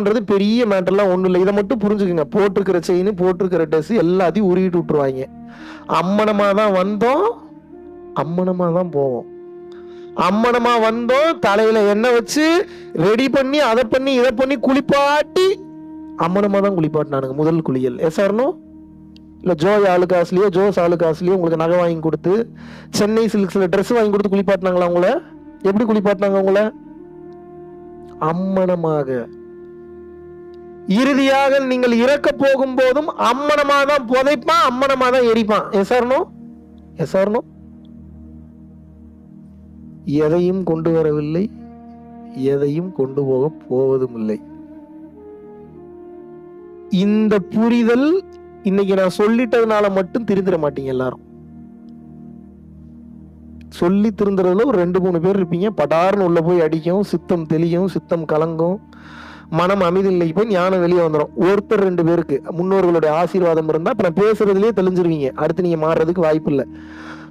ன்றது பெரிய மேட்டர்லாம் ஒண்ணும் இல்லை. இதை மட்டும் புரிஞ்சுக்குங்க. போட்டிருக்கிற செயின் போட்டிருக்கிற ட்ரெஸ் எல்லாத்தையும் உருகிட்டு விட்டுருவாங்க. அம்மனமா தான் வந்தோம் அம்மனமா தான் போவோம். அம்மனமா வந்தோம் தலையில எண்ணெய் வச்சு ரெடி பண்ணி அதை பண்ணி இதை பண்ணி குளிப்பாட்டி அம்மனமா தான் குளிப்பாட்டினானுங்க முதல் குளியல். எஸ்ஆர்னோ இல்ல ஜோ ஆளுகாஸ்லயோ ஜோஸ் ஆளுகாஸ்லயோ உங்களுக்கு நகை வாங்கி கொடுத்து சென்னை சில்க்ஸ்ல ட்ரெஸ் வாங்கி கொடுத்து குளிப்பாட்டினாங்களா உங்களை? எப்படி குளிப்பாட்டினாங்க உங்களை? அம்மனமாக. இறுதியாக நீங்கள் இறக்க போகும் போதும் அம்மனமா தான் புதைப்பான் அம்மனமாக தான் எரிப்பான் எஸ்ஆர்னோ எஸ்ஆர்னோ எதையும் கொண்டு வரவில்லை எதையும் கொண்டு போக போவதும் இல்லை. இந்த புரிதல் இன்னைக்கு நான் சொல்லிட்டதுனால மட்டும் திருந்திட மாட்டீங்க எல்லாரும். சொல்லி திருந்துறதுல ஒரு ரெண்டு மூணு பேர் இருப்பீங்க. படார்னு உள்ள போய் அடிக்கும் சித்தம் தெளியும் சித்தம் கலங்கும். மனம் அமைதியில்லை போய் ஞானம் வெளியே வந்துடும் ஒருத்தர் ரெண்டு பேருக்கு முன்னோர்களுடைய ஆசீர்வாதம் இருந்தால் அப்புறம் பேசுறதுலேயே பேசுறதுலயே தெளிஞ்சிருவீங்க. அடுத்து நீங்க மாறுறதுக்கு வாய்ப்பு இல்லை.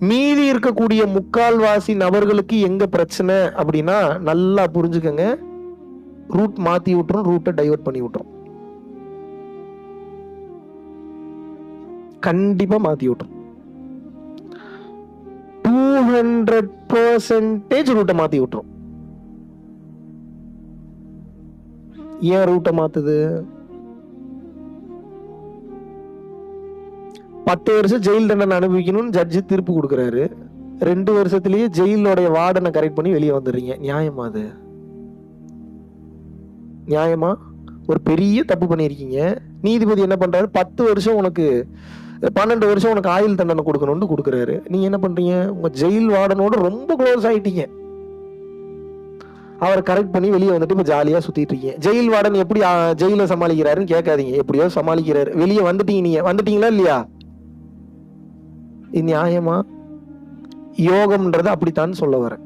மீதி இருக்கக்கூடிய முக்கால்வாசி நபர்களுக்கு எங்க பிரச்சனை அப்படின்னா நல்லா புரிஞ்சுக்கங்க. ரூட் மாத்தி விட்டுரும் ரூட்டை டைவர்ட் பண்ணி விட்டுரும். கண்டிப்பா மாத்தி விட்டுரும். டூ ஹண்ட்ரட் பர்சன்டேஜ் ரூட்டை மாத்தி விட்டுரும். ஏன் ரூட்டை மாத்துது? பத்து வருஷம் ஜெயில் தண்டனை அனுபவிக்கணும்னு ஜட்ஜி தீர்ப்பு கொடுக்குறாரு. ரெண்டு வருஷத்துலயே ஜெயிலோடைய வார்டனை கரெக்ட் பண்ணி வெளியே வந்துடுறீங்க. நியாயமா அது? நியாயமா? ஒரு பெரிய தப்பு பண்ணியிருக்கீங்க. நீதிபதி என்ன பண்றாரு? பத்து வருஷம் உனக்கு பன்னெண்டு வருஷம் உனக்கு ஆயுள் தண்டனை கொடுக்கணும்னு கொடுக்குறாரு. நீங்க என்ன பண்றீங்க? உங்க ஜெயில் வார்டனோட ரொம்ப க்ளோஸ் ஆயிட்டீங்க. அவரை கரெக்ட் பண்ணி வெளியே வந்துட்டு இப்போ ஜாலியாக சுற்றிட்டு இருக்கீங்க. ஜெயில் வார்டன் எப்படி ஜெயிலில் சமாளிக்கிறாருன்னு கேட்காதீங்க. எப்படியோ சமாளிக்கிறாரு. வெளியே வந்துட்டீங்க நீங்கள் வந்துட்டீங்களா இல்லையா? இது நியாயமா? யோகம்ன்றது அப்படித்தான் சொல்ல வரேன்.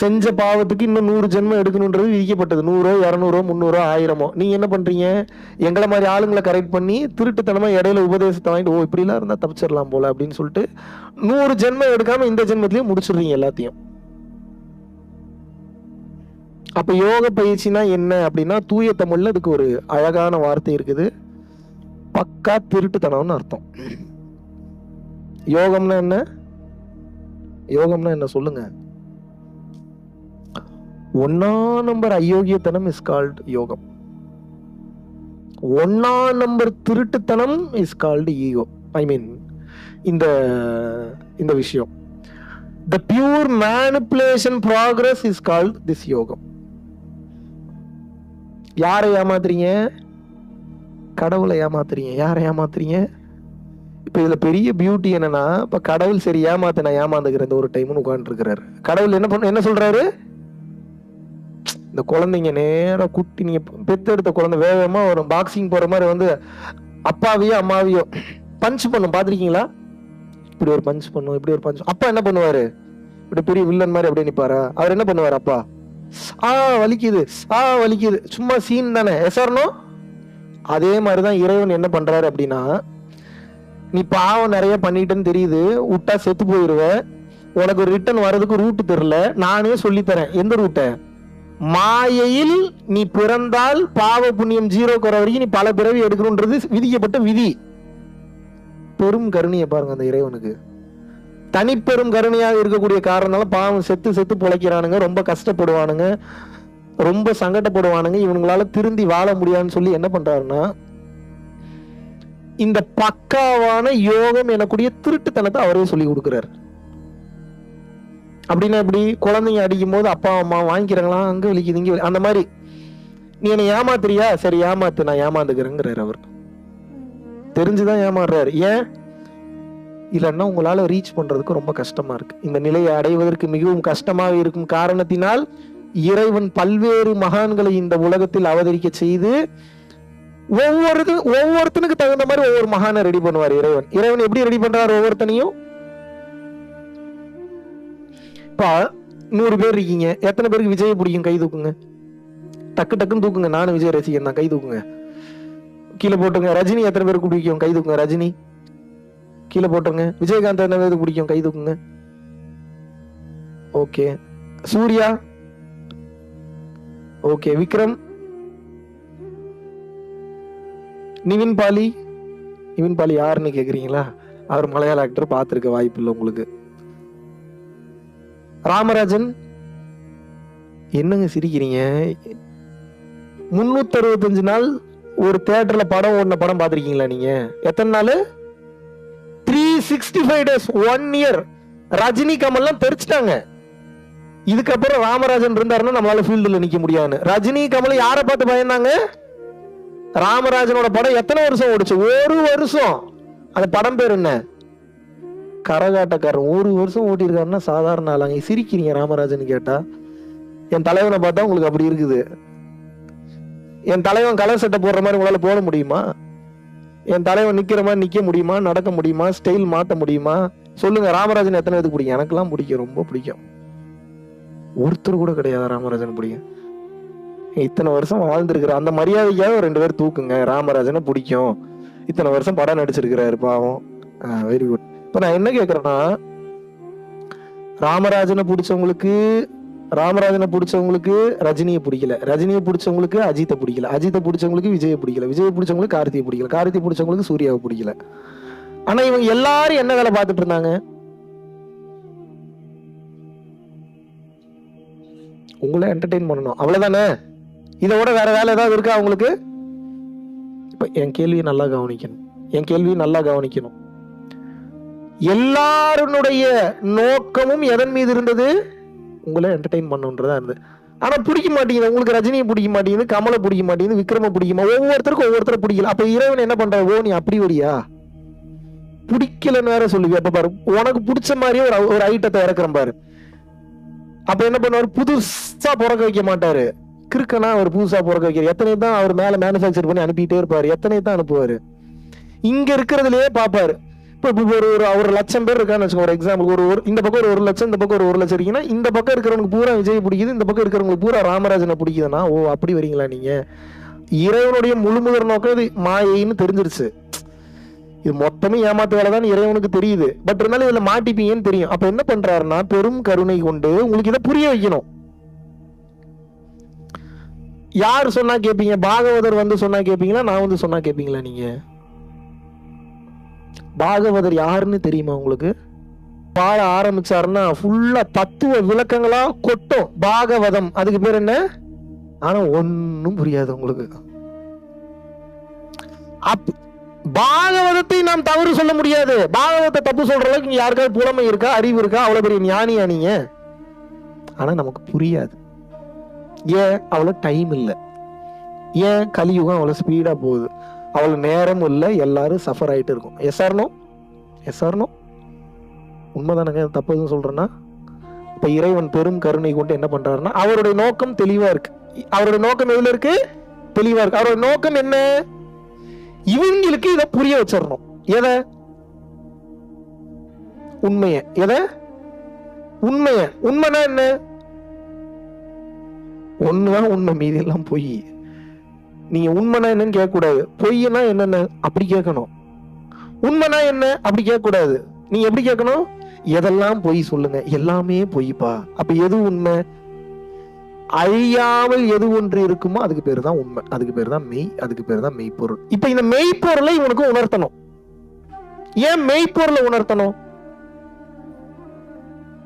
செஞ்ச பாவத்துக்கு இன்னும் நூறு ஜென்மம் எடுக்கணுன்றது விதிக்கப்பட்டது. நூறோ இரநூறோ முந்நூறோ ஆயிரமோ. நீங்கள் என்ன பண்றீங்க? எங்களை மாதிரி ஆளுங்களை கரெக்ட் பண்ணி திருட்டுத்தனமா இடையில உபதேசத்தை வாங்கிட்டு ஓ இப்படிலாம் இருந்தா தப்பிச்சிடலாம் போல அப்படின்னு சொல்லிட்டு நூறு ஜென்மம் எடுக்காம இந்த ஜென்மத்திலயும் முடிச்சிடுறீங்க எல்லாத்தையும். அப்போ யோக பயிற்சினா என்ன அப்படின்னா தூய தமிழ்ல அதுக்கு ஒரு அழகான வார்த்தை இருக்குது. பக்கா திருட்டுத்தனம்னு அர்த்தம். யோகம்னா என்ன? யோகம்னா என்ன சொல்லுங்க. ஒன்னா நம்பர் அயோக்கியத்தனம் இஸ் கால்ட் யோகம். ஒன்னா நம்பர் திருட்டுத்தனம் is called ego I mean இந்த இந்த விஷயம். The pure manipulation progress is called this யோகம். யாரை ஏமாத்துறீங்க? கடவுளை ஏமாத்துறீங்க. யாரை ஏமாத்துறீங்க? இப்போ இதில் பெரிய பியூட்டி என்னன்னா இப்போ கடவுள் சரி ஏமாத்த நான் ஏமாந்துக்கிறேன் இந்த ஒரு டைம்னு உட்காந்துருக்கிறாரு கடவுள் என்ன பண்ண என்ன சொல்றாரு? இந்த குழந்தைங்க நேராக குட்டி நீங்க பெத்தெடுத்த குழந்தை வேகமாக வரும் பாக்ஸிங் போற மாதிரி வந்து அப்பாவையோ அம்மாவையோ பஞ்ச் பண்ணும். பார்த்துருக்கீங்களா? இப்படி ஒரு பஞ்ச் பண்ணும் இப்படி ஒரு பஞ்ச் அப்பா என்ன பண்ணுவாரு? இப்படி பெரிய வில்லன் மாதிரி அப்படியே நிற்பாரா அவர் என்ன பண்ணுவார் அப்பா? ஆ வலிக்குது. ஆ வலிக்குது. சும்மா சீன் தானே. எஸ்ஆர்னோ அதே மாதிரி தான் இறைவன் என்ன பண்ணுறாரு அப்படின்னா நீ பாவம் நிறைய பண்ணிட்டேன்னு தெரியுது விட்டா செத்து போயிடுவ உனக்கு ரிட்டர்ன் வர்றதுக்கு ரூட்டு தெரில நானே சொல்லித்தரேன். எந்த ரூட்டை மாயையில் நீ பிறந்தால் பாவ புண்ணியம் ஜீரோ குறை வரைக்கும் நீ பல பிறவி எடுக்கணும்ன்றது விதிக்கப்பட்ட விதி. பெரும் கருணியை பாருங்க அந்த இறைவனுக்கு. தனிப்பெரும் கருணையாக இருக்கக்கூடிய காரணனால பாவம் செத்து செத்து பிழைக்கிறானுங்க ரொம்ப கஷ்டப்படுவானுங்க ரொம்ப சங்கடப்படுவானுங்க இவங்களால திருந்தி வாழ முடியாதுன்னு சொல்லி என்ன பண்றாருன்னா இந்த பக்காவான யோகம் எனக்கூடிய திருட்டுத்தனத்தை அவரே சொல்லி கொடுக்குறாரு. அப்படின்னா இப்படி குழந்தைங்க அடிக்கும் போது அப்பா அம்மா வாங்கிக்கிறாங்களா? அங்க வலிக்குது இங்க அந்த மாதிரி. நீ என்னை ஏமாத்துறியா? சரி ஏமாத்து நான் ஏமாந்துக்கிறேங்கிறாரு அவர். தெரிஞ்சுதான் ஏமாறுறாரு. ஏன்? இல்லைன்னா உங்களால் ரீச் பண்ணுறதுக்கு ரொம்ப கஷ்டமாக இருக்குது இந்த நிலையை அடைவதற்கு மிகவும் கஷ்டமாக இருக்கும் காரணத்தினால் இறைவன் பல்வேறு மகான்களை இந்த உலகத்தில் அவதரிக்க செய்து ஒவ்வொரு ஒவ்வொருத்தனுக்கு தகுந்த மாதிரி ஒவ்வொரு மகானை ரெடி பண்ணுவார் இறைவன். இறைவன் எப்படி ரெடி பண்றாரு ஒவ்வொருத்தனையும்? இப்போ நூறு பேர் இருக்கீங்க. எத்தனை பேருக்கு விஜய் பிடிக்கும்? கை தூக்குங்க. டக்கு டக்குன்னு தூக்குங்க. நானும் விஜய் ரசிகன் தான். கை தூக்குங்க. கீழே போட்டுங்க. ரஜினி எத்தனை பேருக்கு பிடிக்கும்? கை தூக்குங்க. ரஜினி. கீழே போட்டுருங்க. விஜயகாந்த் என்ன இது பிடிக்கும் கை தூக்குங்க. ஓகே சூர்யா? ஓகே விக்ரம்? நிவின் பாலி? நிவின் பாலி யாருன்னு கேக்குறீங்களா? அவர் மலையாள ஆக்டர் பார்த்துருக்க வாய்ப்பு இல்லை உங்களுக்கு. ராமராஜன்? என்னங்க சிரிக்கிறீங்க? முன்னூத்தி அறுபத்தஞ்சு நாள் ஒரு தியேட்டர்ல படம் ஓடின படம் பார்த்திருக்கீங்களா நீங்க? எத்தனை நாள்? Sixty five days one year Rajini கமல்லாம் தெரிச்சிட்டாங்க. இதுக்கப்புறம் ராமராஜன் இருந்தாருன்னா நம்மளால ஃபீல்டுல நிக்க முடியாது ரஜினி கமல் யாரை பார்த்து பயந்தாங்க? ராமராஜனோட படம் எத்தனை வருஷம் ஓடுச்சு? ஒரு வருஷம். அந்த படம் பேர் என்ன? கரகாட்டக்காரன். ஒரு வருஷம் ஓட்டியிருக்காருன்னா சாதாரண ஆளாங்க. சிரிக்கிறீங்க ராமராஜன் கேட்டா. என் தலைவனை பார்த்தா உங்களுக்கு அப்படி இருக்குது. என் தலைவன் கலர் சட்டை போடுற மாதிரி உங்களால போட முடியுமா? என் தலைவன் நிக்கிற மாதிரி நிக்க முடியுமா? நடக்க முடியுமா? ஸ்டைல் மாத்த முடியுமா? சொல்லுங்க ராமராஜன் எத்தனை பேருக்கு பிடிக்கும்? எனக்கெல்லாம் பிடிக்கும் ரொம்ப பிடிக்கும். ஒருத்தர் கூட கிடையாது ராமராஜன் பிடிக்கும். இத்தனை வருஷம் வாழ்ந்துருக்குற அந்த மரியாதைக்காக ரெண்டு பேர் தூக்குங்க. ராமராஜனை பிடிக்கும். இத்தனை வருஷம் படம் நடிச்சிருக்கிறாரு பாவம். வெரி குட் இப்ப நான் என்ன கேக்குறேன்னா ராமராஜனை பிடிச்சவங்களுக்கு ராமராஜனை பிடிச்சவங்களுக்கு ரஜினியை பிடிக்கல. ரஜினியை பிடிச்சவங்களுக்கு அஜித்தை பிடிக்கல. அஜித்தை பிடிச்சவங்களுக்கு விஜயை பிடிக்கல. விஜயை பிடிச்சவங்களுக்கு கார்த்தியை பிடிக்கல. கார்த்தியை பிடிச்சவங்களுக்கு சூர்யாவை பிடிக்கல. ஆனா இவங்க எல்லாரும் என்ன வேலை பார்த்துட்டு இருந்தாங்க? உங்களை என்டர்டெயின் பண்ணணும். அவ்வளவுதானே? இதை விட வேற வேலை ஏதாவது இருக்கா அவங்களுக்கு இப்ப என் கேள்வியை நல்லா கவனிக்கணும். என் கேள்வியை நல்லா கவனிக்கணும். எல்லாருடைய நோக்கமும் எதன் மீது இருந்தது? உங்களை என்டர்டெயின் பண்ணுன்றதா இருந்தது. ஆனால் பிடிக்க மாட்டேங்குது. உங்களுக்கு ரஜினியை பிடிக்க மாட்டேங்குது கமலை பிடிக்க மாட்டேங்குது விக்ரம பிடிக்குமா ஒவ்வொருத்தருக்கும் ஒவ்வொருத்தரை பிடிக்கல. அப்போ இறைவன் என்ன பண்ணுற ஓ நீ அப்படி வரியா பிடிக்கலன்னு வேற சொல்லுவி அப்போ பாரு உனக்கு பிடிச்ச மாதிரியே ஒரு ஒரு ஐட்டத்தை இறக்குறேன் பாரு. அப்போ என்ன பண்ணுவார்? புதுசாக பிறக்க வைக்க மாட்டாரு. கிறுக்கனா அவர் புதுசாக பிறக்க வைக்கிறார். எத்தனை தான் அவர் மேலே மேனுஃபேக்சர் பண்ணி அனுப்பிட்டே இருப்பார். எத்தனை தான் அனுப்புவார்? இங்கே இருக்கிறதுலையே பார்ப்பார் இப்போ ஒரு ஒரு ஒரு லட்சம் பேர் இருக்கான்னு வச்சுக்கோ ஒரு எக்ஸாம்பிள் ஒரு ஒரு இந்த பக்கம் ஒரு ஒரு லட்சம் இந்த பக்கம் ஒரு ஒரு லட்சம் இருக்கீங்கன்னா இந்த பக்கம் இருக்கிறவங்களுக்கு பூரா விஜய் பிடிக்குது இந்த பக்கம் இருக்கிறவங்களுக்கு பூரா ராமராஜனை பிடிக்குதுன்னா ஓ அப்படி வரீங்களா நீங்கள் இறைவனுடைய முழுமுதற் நோக்கம் இது மாயைன்னு தெரிஞ்சிருச்சு. இது மொத்தமே ஏமாத்து வேலை தான் இறைவனுக்கு தெரியுது. பட் இருந்தாலும் இதில் மாட்டிப்பீங்கன்னு தெரியும். அப்போ என்ன பண்ணுறாருன்னா பெரும் கருணை கொண்டு உங்களுக்கு இதை புரிய வைக்கணும். யார் சொன்னா கேட்பீங்க பாகவதர் வந்து சொன்னா கேட்பீங்களா நான் வந்து சொன்னா கேட்பீங்களா நீங்கள் பாகவதர் யாருன்னு தெரியுமா உங்களுக்கு? பாட ஆரம்பிச்சாருன்னா ஃபுல்லா தத்துவ விளக்கங்களா கொட்டும் பாகவதம். அதுக்கு பேர் என்ன? ஆனா ஒன்னும் புரியாது உங்களுக்கு. அப் பாகவதத்தை நாம் தவறு சொல்ல முடியாது. பாகவதத்தை தப்பு சொல்ற அளவுக்கு இங்க யாருக்காவது புலமை இருக்கா? அறிவு இருக்கா? அவ்வளவு பெரிய ஞானியா நீங்க? ஆனா நமக்கு புரியாது. ஏன்? அவ்வளவு டைம் இல்லை. ஏன்? கலியுகம் அவ்வளவு ஸ்பீடா போகுது. அவ்வளோ நேரம் இல்லை எல்லாரும் சஃபர் ஆயிட்டு இருக்கும். எஸ் ஆர்னோ எஸ் ஆர்னோ உண்மைதானங்க தப்பு எதுவும் சொல்றேன்னா? இப்போ இறைவன் பெரும் கருணை கொண்டு என்ன பண்றாருன்னா அவருடைய நோக்கம் தெளிவாக இருக்கு. அவருடைய நோக்கம் எதில் இருக்கு? தெளிவாக இருக்கு. அவருடைய நோக்கம் என்ன? இவங்களுக்கு இதை புரிய வச்சிடணும். எதை? உண்மைய. எதை? உண்மைய. உண்மைனா என்ன? ஒண்ணுதான் உண்மை மீதி எல்லாம் போய். நீங்க உண்மைனா என்னன்னு கேட்கக்கூடாது. பொய்னா என்னென்ன? அப்படி கேட்கணும். உண்மைனா என்ன? அப்படி கேட்கக்கூடாது. நீ நீங்க எப்படி கேட்கணும்? எதெல்லாம் பொய் சொல்லுங்க. எல்லாமே பொய்ப்பா. அப்ப எது உண்மை? அழியாமல் எது ஒன்று இருக்குமோ அதுக்கு பேர் தான் உண்மை. அதுக்கு பேர் தான் மெய். அதுக்கு பேர் தான் மெய்ப்பொருள். இப்ப இந்த மெய்ப்பொருளை இவனுக்கு உணர்த்தணும். ஏன் மெய்ப்பொருளை உணர்த்தணும்?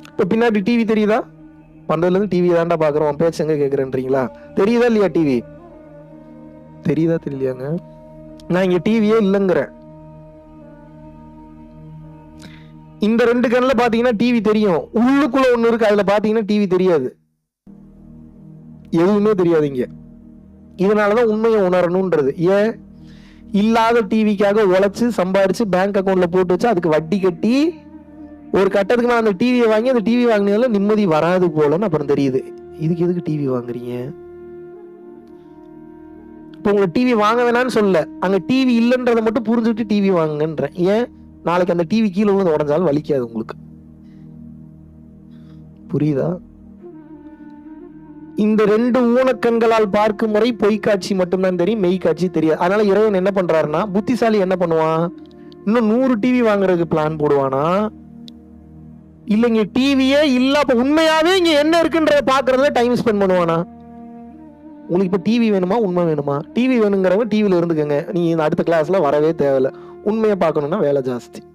இப்ப பின்னாடி டிவி தெரியுதா? பந்ததுல இருந்து டிவி தாண்டா பாக்குறோம். பேச்சு எங்க கேக்குறேன்றீங்களா? தெரியுதா இல்லையா டிவி தெரியுதா தெரியலையாங்க? நான் இங்க டிவியே இல்லைங்கிறேன். இந்த ரெண்டு கண்ணுல பாத்தீங்கன்னா டிவி தெரியும். உள்ளுக்குள்ள ஒண்ணு இருக்கு அதுல பாத்தீங்கன்னா டிவி தெரியாது. எதுவுமே தெரியாது இங்க. இதனாலதான் உண்மையை உணரணும்ன்றது. ஏன்? இல்லாத டிவிக்காக உழைச்சு சம்பாரிச்சு பேங்க் அக்கௌண்ட்ல போட்டு வச்சு அதுக்கு வட்டி கட்டி ஒரு கட்டத்துக்கு நான் அந்த டிவியை வாங்கி அந்த டிவி வாங்கினதுல நிம்மதி வராது போலன்னு அப்புறம் தெரியுது. இதுக்கு எதுக்கு டிவி வாங்குறீங்க? இப்போ உங்களை டிவி வாங்க வேணாம்னு சொல்லல. அங்கே டிவி இல்லைன்றதை மட்டும் புரிஞ்சுக்கிட்டு டிவி வாங்குங்கன்றேன். ஏன்? நாளைக்கு அந்த டிவி கீழே விழுந்து உடஞ்சாலும் வலிக்காது உங்களுக்கு. புரியுதா? இந்த ரெண்டு ஊனக்கண்களால் பார்க்கும் முறை பொய்க்காட்சி மட்டும்தான் தெரியும் மெய் காட்சி தெரியாது. அதனால இறைவன் என்ன பண்றாருன்னா புத்திசாலி என்ன பண்ணுவான்? இன்னும் நூறு டிவி வாங்குறதுக்கு பிளான் போடுவானா? இல்லைங்க டிவியே இல்ல அப்ப உண்மையாவே இங்க என்ன இருக்குன்றத பாக்குறதுல டைம் ஸ்பெண்ட் பண்ணுவானா? உங்களுக்கு இப்போ டிவி வேணுமா? உண்மை வேணுமா? டிவி வேணுங்கிறவங்க டிவியில் இருந்துக்கங்க. நீ இந்த அடுத்த கிளாஸில் வரவே தேவையில்ல. உண்மையை பார்க்கணுன்னா வேலை ஜாஸ்தி.